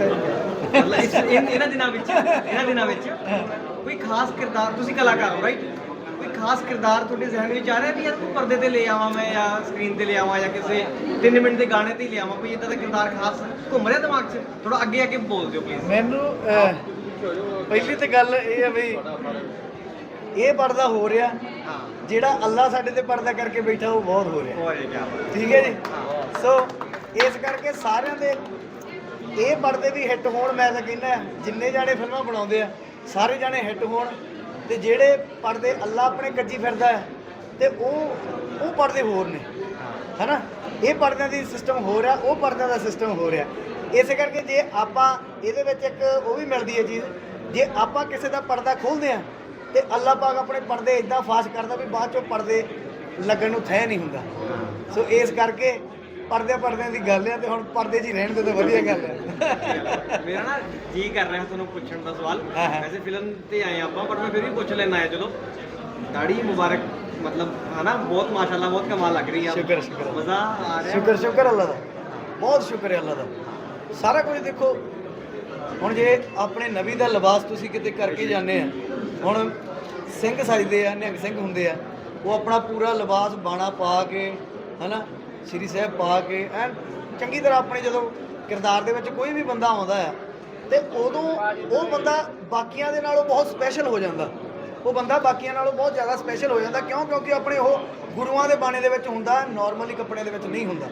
ਇਸ ਇਹਨਾਂ ਦਿਨਾਂ ਵਿੱਚ ਇਹਨਾਂ ਦਿਨਾਂ ਵਿੱਚ ਕੋਈ ਖਾਸ ਕਿਰਦਾਰ ਤੁਸੀਂ ਕਲਾਕਾਰ ਹੋ ਰਾਈਟ ਕੋਈ ਖਾਸ ਕਿਰਦਾਰ ਤੁਹਾਡੇ ਜ਼ਿਹਨ ਵਿੱਚ ਆ ਰਿਹਾ ਵੀ ਯਾਰ ਪਰਦੇ ਤੇ ਲੈ ਆਵਾਂ ਮੈਂ ਜਾਂ ਸਕਰੀਨ ਤੇ ਲੈ ਆਵਾਂ ਜਾਂ ਕਿਸੇ 3 ਮਿੰਟ ਦੇ ਗਾਣੇ ਤੇ ਲੈ ਆਵਾਂ ਕੋਈ ਇਦਾਂ ਦਾ ਕਿਰਦਾਰ ਖਾਸ ਘੁੰਮ ਰਿਹਾ ਦਿਮਾਗ 'ਚ? ਥੋੜਾ ਅੱਗੇ ਅੱਗੇ ਬੋਲ ਦਿਓ ਪਲੀਜ਼ ਮੈਨੂੰ ਪਹਿਲੀ ਤੇ ਗੱਲ ਇਹ ਹੈ ਵੀ ਇਹ ਪਰਦਾ ਹੋ ਰਿਹਾ ਜਿਹੜਾ ਅੱਲਾ ਸਾਡੇ ਤੇ ਪਰਦਾ ਕਰਕੇ ਬੈਠਾ ਉਹ ਬਹੁਤ ਹੋ ਰਿਹਾ। ਠੀਕ ਹੈ ਜੀ? ਸੋ ਇਸ ਕਰਕੇ ਸਾਰਿਆਂ ਦੇ ਇਹ ਪਰਦੇ ਵੀ ਹਿੱਟ ਹੋਣ, ਮੈਂ ਤਾਂ ਕਹਿੰਦਾ, ਜਿੰਨੇ ਜਾਣੇ ਫਿਲਮਾਂ ਬਣਾਉਂਦੇ ਆ, ਸਾਰੇ ਜਾਣੇ ਹਿੱਟ ਹੋਣ ਤੇ ਜਿਹੜੇ ਪਰਦੇ ਅੱਲਾ ਆਪਣੇ ਕੱਜੀ ਫਿਰਦਾ ਹੈ ਤੇ ਉਹ ਉਹ ਪਰਦੇ ਹੋਰ ਨੇ, ਹੈਨਾ? ਇਹ ਪਰਦਿਆਂ ਦੀ ਸਿਸਟਮ ਹੋ ਰਿਹਾ ਉਹ ਪਰਦਿਆਂ ਦਾ ਸਿਸਟਮ ਹੋ ਰਿਹਾ ਇਸੇ ਕਰਕੇ ਜੇ ਆਪਾਂ ਇਹਦੇ ਵਿੱਚ ਇੱਕ ਉਹ ਵੀ ਮਿਲਦੀ ਹੈ ਚੀਜ਼, ਜੇ ਆਪਾਂ ਕਿਸੇ ਦਾ ਪਰਦਾ ਖੋਲਦੇ ਆ ਤੇ ਅੱਲਾ ਪਾਕ ਆਪਣੇ ਪਰਦੇ ਇਦਾਂ ਫਾਸ਼ ਕਰਦਾ ਵੀ ਬਾਅਦ ਚੋਂ ਪਰਦੇ ਲੱਗਣ ਨੂੰ ਥੈ ਨਹੀਂ ਹੁੰਦਾ। ਸੋ ਇਸ ਕਰਕੇ ਪਰਦੇ ਪਰਦਿਆਂ ਦੀ ਗੱਲ ਹੈ ਤੇ ਹੁਣ ਪਰਦੇ 'ਚ ਹੀ ਰਹਿਣ ਦੇ ਤਾਂ ਵਧੀਆ ਗੱਲ ਹੈ ਮੇਰਾ ਨਾ ਜੀ ਕਰ ਰਿਹਾ ਤੁਹਾਨੂੰ ਪੁੱਛਣ ਦਾ ਸਵਾਲ। ਹਾਂ, ਹਾਂ। ਵੈਸੇ ਫਿਲਮ ਤੇ ਆਏ ਆਪਾਂ ਪਰ ਮੈਂ ਫਿਰ ਵੀ ਪੁੱਛ ਲੈਣਾ ਹੈ ਚਲੋ। ਦਾੜੀ ਮੁਬਾਰਕ ਮਤਲਬ ਹਨਾ ਬਹੁਤ ਮਾਸ਼ਾਅੱਲਾ ਬਹੁਤ ਕਮਾਲ ਲੱਗ ਰਹੀ ਆ। ਸ਼ੁਕਰ, ਸ਼ੁਕਰ। ਮਜ਼ਾ ਆ ਰਿਹਾ। ਸ਼ੁਕਰ ਸ਼ੁਕਰ ਅੱਲਾ ਦਾ। ਬਹੁਤ ਸ਼ੁਕਰ ਹੈ ਅੱਲਾ ਦਾ। ਸਾਰਾ ਕੁਝ ਦੇਖੋ ਹੁਣ ਜੇ ਆਪਣੇ ਨਬੀ ਦਾ ਲਿਬਾਸ ਤੁਸੀਂ ਕਿਤੇ ਕਰਕੇ ਜਾਂਦੇ ਆ ਹੁਣ ਸਿੰਘ ਸਜਦੇ ਆ ਨਿਹੰਗ ਸਿੰਘ ਹੁੰਦੇ ਆ ਉਹ ਆਪਣਾ ਪੂਰਾ ਲਿਬਾਸ ਬਾਣਾ ਪਾ ਕੇ ਹਨਾ ਸ੍ਰੀ ਸਾਹਿਬ ਪਾ ਕੇ, ਐਨ ਚੰਗੀ ਤਰ੍ਹਾਂ ਆਪਣੇ ਜਦੋਂ ਕਿਰਦਾਰ ਦੇ ਵਿੱਚ ਕੋਈ ਵੀ ਬੰਦਾ ਆਉਂਦਾ ਆ, ਤੇ ਉਦੋਂ ਉਹ ਬੰਦਾ ਬਾਕੀਆਂ ਦੇ ਨਾਲੋਂ ਬਹੁਤ ਸਪੈਸ਼ਲ ਹੋ ਜਾਂਦਾ। ਉਹ ਬੰਦਾ ਬਾਕੀਆਂ ਨਾਲੋਂ ਬਹੁਤ ਜ਼ਿਆਦਾ ਸਪੈਸ਼ਲ ਹੋ ਜਾਂਦਾ, ਕਿਉਂ? ਕਿਉਂਕਿ ਆਪਣੇ ਉਹ ਗੁਰੂਆਂ ਦੇ ਬਾਣੇ ਦੇ ਵਿੱਚ ਹੁੰਦਾ ਨਾਰਮਲੀ ਕੱਪੜਿਆਂ ਦੇ ਵਿੱਚ ਨਹੀਂ ਹੁੰਦਾ।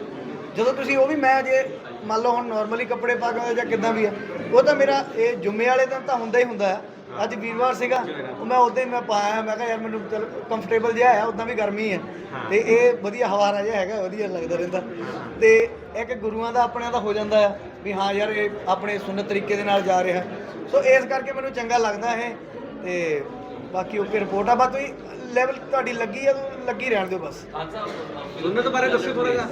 ਜਦੋਂ ਤੁਸੀਂ ਉਹ ਵੀ ਮੈਂ ਜੇ ਮੰਨ ਲਓ ਹੁਣ ਨਾਰਮਲੀ ਕੱਪੜੇ ਪਾ ਕੇ ਆਉਂਦਾ ਜਾਂ ਕਿੱਦਾਂ ਵੀ ਆ, ਉਹ ਤਾਂ ਮੇਰਾ ਇਹ ਜੁਮੇ ਵਾਲੇ ਦਿਨ ਤਾਂ ਹੁੰਦਾ ਹੀ ਹੁੰਦਾ ਹੈ ਅੱਜ ਵੀਰਵਾਰ ਸੀਗਾ ਉਹ ਮੈਂ ਉਦੋਂ ਹੀ ਮੈਂ ਪਾਇਆ ਮੈਂ ਕਿਹਾ ਯਾਰ ਮੈਨੂੰ ਚਲ ਕੰਫਰਟੇਬਲ ਜਿਹਾ ਆ ਉਦਾਂ ਵੀ ਗਰਮੀ ਹੈ। ਤੇ ਇਹ ਵਧੀਆ ਹਵਾਰਾ ਜਿਹਾ ਹੈਗਾ ਵਧੀਆ ਲੱਗਦਾ ਰਹਿੰਦਾ। ਤੇ ਇੱਕ ਗੁਰੂਆਂ ਦਾ ਆਪਣਿਆਂ ਦਾ ਹੋ ਜਾਂਦਾ ਆ ਵੀ ਹਾਂ ਯਾਰ ਇਹ ਆਪਣੇ ਸੁਨਨਤ ਤਰੀਕੇ ਦੇ ਨਾਲ ਜਾ ਰਿਹਾ। ਸੋ ਇਸ ਕਰਕੇ ਮੈਨੂੰ ਚੰਗਾ ਲੱਗਦਾ ਇਹ ਤੇ ਬਾਕੀ ਓਕੇ ਰਿਪੋਰਟ ਆ ਬਸ ਤੁਸੀਂ ਲੈਵਲ ਤੁਹਾਡੀ ਲੱਗੀ ਆ ਤੁਸੀਂ ਲੱਗੀ ਰਹਿਣ ਦਿਓ ਬਸ। ਸੁਣਨ ਤੋਂ ਬਾਰੇ ਦੱਸੋ ਥੋੜਾ ਜਿਹਾ।